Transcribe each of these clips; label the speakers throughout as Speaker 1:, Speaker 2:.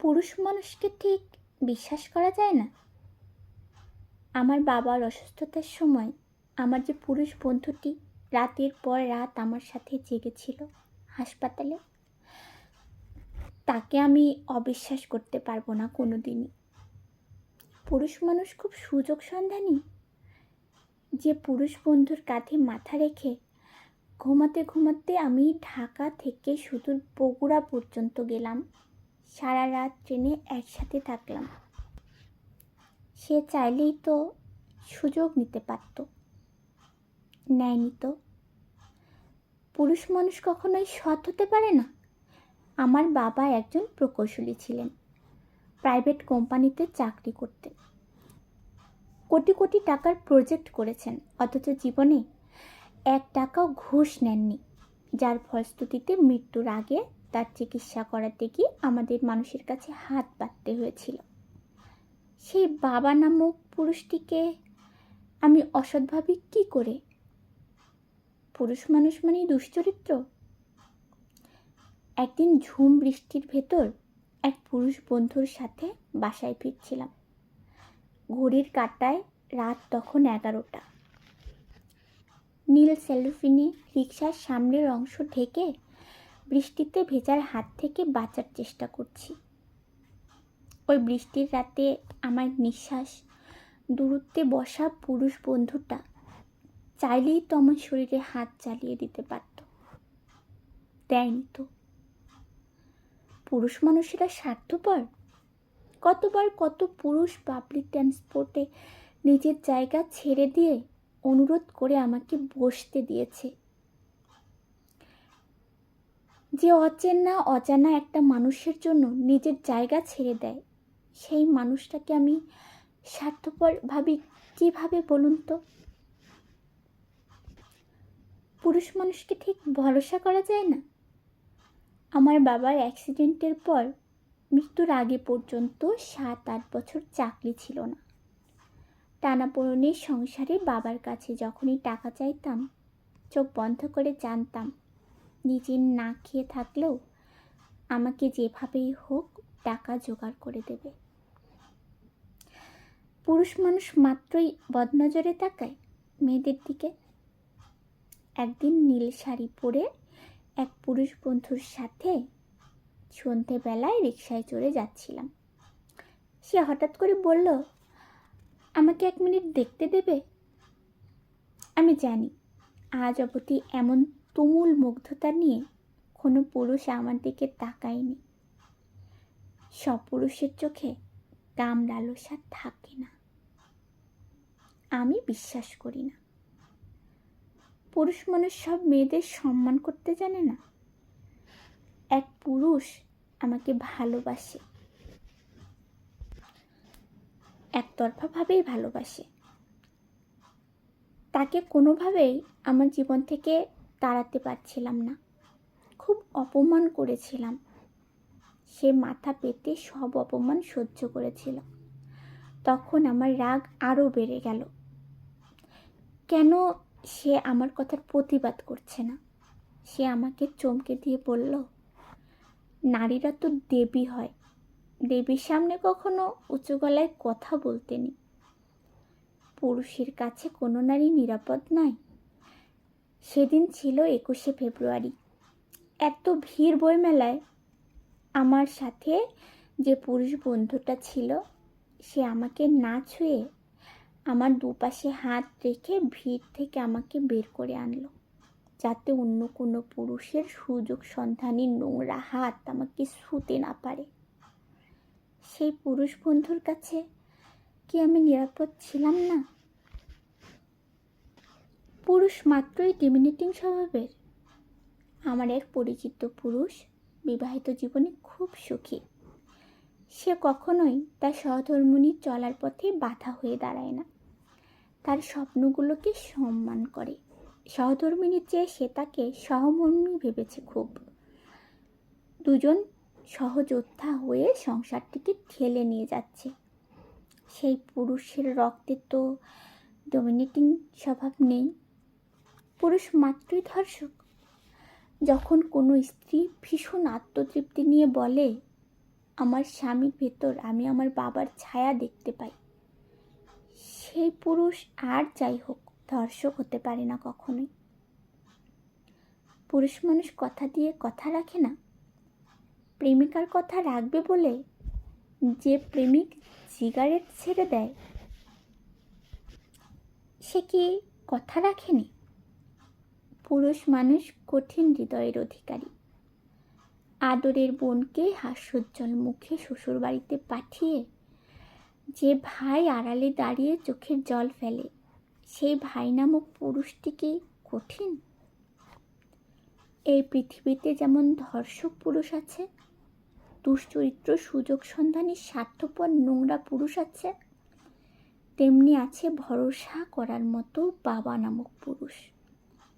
Speaker 1: পুরুষ মানুষকে ঠিক বিশ্বাস করা যায় না? আমার বাবার অসুস্থতার সময় আমার যে পুরুষ বন্ধুটি রাতের পর রাত আমার সাথে জেগেছিল হাসপাতালে, তাকে আমি অবিশ্বাস করতে পারব না কোনো দিনই পুরুষ মানুষ খুব সুযোগ সন্ধানী। যে পুরুষ বন্ধুর কাঁধে মাথা রেখে ঘুমাতে ঘুমাতে আমি ঢাকা থেকে সুদূর বগুড়া পর্যন্ত গেলাম। সারা রাত ট্রেনে একসাথে থাকলাম। সে চাইলেই তো সুযোগ নিতে পারত। নেয়নি তো। পুরুষ মানুষ কখনোই সৎ হতে পারে না। আমার বাবা একজন প্রকৌশলী ছিলেন, প্রাইভেট কোম্পানিতে চাকরি করতেন কোটি কোটি টাকার প্রজেক্ট করেছেন, অথচ জীবনে এক টাকাও ঘুষ নেননি, যার ফলশ্রুতিতে মৃত্যুর আগে তার চিকিৎসা করাতে গিয়ে আমাদের মানুষের কাছে হাত পাততে হয়েছিল। সেই বাবা নামক পুরুষটিকে আমি অসৎভাবে কি করে? পুরুষ মানুষ মানেই দুশ্চরিত্র। একদিন ঝুম বৃষ্টির ভেতর এক পুরুষ বন্ধুর সাথে বাসায় ফিরছিলাম। ঘড়ির কাঁটায় রাত তখন এগারোটা। নীল সেলফিনে রিক্সার সামনের অংশ ঢেকে বৃষ্টিতে ভেজার হাত থেকে বাঁচার চেষ্টা করছি। ওই বৃষ্টির রাতে আমার নিঃশ্বাস, দূরত্বে বসা পুরুষ বন্ধুটা চাইলেই তো আমার শরীরে হাত চালিয়ে দিতে পারত। দেয়নি তো। পুরুষ মানুষেরা স্বার্থপর? কতবার কত পুরুষ পাবলিক ট্রান্সপোর্টে নিজের জায়গা ছেড়ে দিয়ে অনুরোধ করে আমাকে বসতে দিয়েছে। যে অচেনা, অজানা একটা মানুষের জন্য নিজের জায়গা ছেড়ে দেয়, সেই মানুষটাকে আমি স্বার্থপর ভাবি কীভাবে বলুন তো? পুরুষ মানুষকে ঠিক ভরসা করা যায় না? আমার বাবার অ্যাক্সিডেন্টের পর মৃত্যুর আগে পর্যন্ত সাত, আট বছর চাকরি ছিল না। টানাপোড়নের সংসারে বাবার কাছে যখনই টাকা চাইতাম, চোখ বন্ধ করে জানতাম নিজের না খেয়ে থাকলেও আমাকে যেভাবেই হোক টাকা জোগাড় করে দেবে। পুরুষ মানুষ মাত্রই বদনজরে তাকায়। মেয়েদের দিকে একদিন নীল শাড়ি পরে এক পুরুষ বন্ধুর সাথে সন্ধেবেলায় রিক্সায় চড়ে যাচ্ছিলাম। সে হঠাৎ করে বলল, আমাকে এক মিনিট দেখতে দেবে? আমি জানি। আজ অবধি এমন তুমুল মুগ্ধতা নিয়ে কোনো পুরুষ আমার দিকে তাকায়নি। সব পুরুষের চোখে কাম লালসা থাকে না। আমি বিশ্বাস করি না। পুরুষ মানুষ সব মেয়েদের সম্মান করতে জানে না। এক পুরুষ আমাকে ভালোবাসে। একতরফাভাবেই ভালোবাসে। তাকে কোনোভাবেই আমার জীবন থেকে তাড়াতে পারছিলাম না। খুব অপমান করেছিলাম। সে মাথা পেতে সব অপমান সহ্য করেছিল। তখন আমার রাগ আরও বেড়ে গেল। কেন সে আমার কথার প্রতিবাদ করছে না? সে আমাকে চমকে দিয়ে বলল, নারীরা তো দেবী হয়। দেবীর সামনে কখনো উঁচু গলায় কথা বলতেনি পুরুষের কাছে কোনো নারী নিরাপদ নয়। সেদিন ছিল একুশে ফেব্রুয়ারি। এত ভিড় বইমেলায় আমার সাথে যে পুরুষ বন্ধুটা ছিল, সে আমাকে না ছুঁয়ে আমার দুপাশে হাত রেখে ভিড় থেকে আমাকে বের করে আনলো, যাতে অন্য কোনো পুরুষের সুযোগ সন্ধানী নোংরা হাত আমাকে ছুতে না পারে। সেই পুরুষ বন্ধুর কাছে কি আমি নিরাপদ ছিলাম না? পুরুষ মাত্রই ডিমিনেটিং স্বভাবের। আমার এক পরিচিত পুরুষ বিবাহিত জীবনে খুব সুখী। সে কখনোই তার সহধর্মিনীর চলার পথে বাধা হয়ে দাঁড়ায় না। তার স্বপ্নগুলোকে সম্মান করে। সহধর্মিনীর চেয়ে সে তাকে সহমর্মী ভেবেছে খুব। দুজন সহযোদ্ধা হয়ে সংসারটিকে ঠেলে নিয়ে যাচ্ছে। সেই পুরুষের রক্তে তো ডমিনেটিং স্বভাব নেই। পুরুষ মাত্রই ধর্ষক। যখন কোনো স্ত্রী ভীষণ আত্মতৃপ্তি নিয়ে বলে, আমার স্বামীর ভেতর আমি আমার বাবার ছায়া দেখতে পাই। সেই পুরুষ আর যাই হোক, ধর্ষক হতে পারে না কখনোই। পুরুষ মানুষ কথা দিয়ে কথা রাখে না। প্রেমিকার কথা রাখবে বলে যে প্রেমিক সিগারেট ছেড়ে দেয়, সে কি কথা রাখেনি? পুরুষ মানুষ কঠিন হৃদয়ের অধিকারী। আদরের বোনকে হাস্যোজ্জ্বল মুখে শ্বশুরবাড়িতে পাঠিয়ে যে ভাই আড়ালে দাঁড়িয়ে চোখের জল ফেলে, সেই ভাই নামক পুরুষটি কি কঠিন? এই পৃথিবীতে যেমন ধর্ষক পুরুষ আছে, দুশ্চরিত্র সুযোগ সন্ধানী স্বার্থপর নোংরা পুরুষ আছে, তেমনি আছে ভরসা করার মতো বাবা নামক পুরুষ।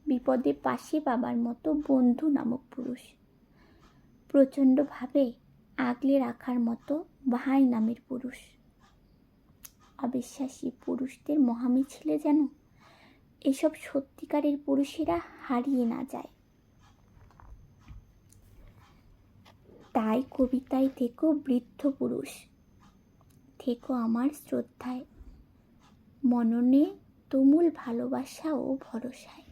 Speaker 1: বিপদে পাশে বাবার মতো বন্ধু নামক পুরুষ। প্রচণ্ডভাবে আগলে রাখার মতো ভাই নামের পুরুষ। অবিশ্বাসী পুরুষদের মহামিছিলে যেন এসব সত্যিকারের পুরুষেরা হারিয়ে না যায়। তাই কবিতায় থেকো বৃদ্ধ পুরুষ, থেকো আমার শ্রদ্ধায়। মননে তুমুল ভালোবাসা ও ভরসায়।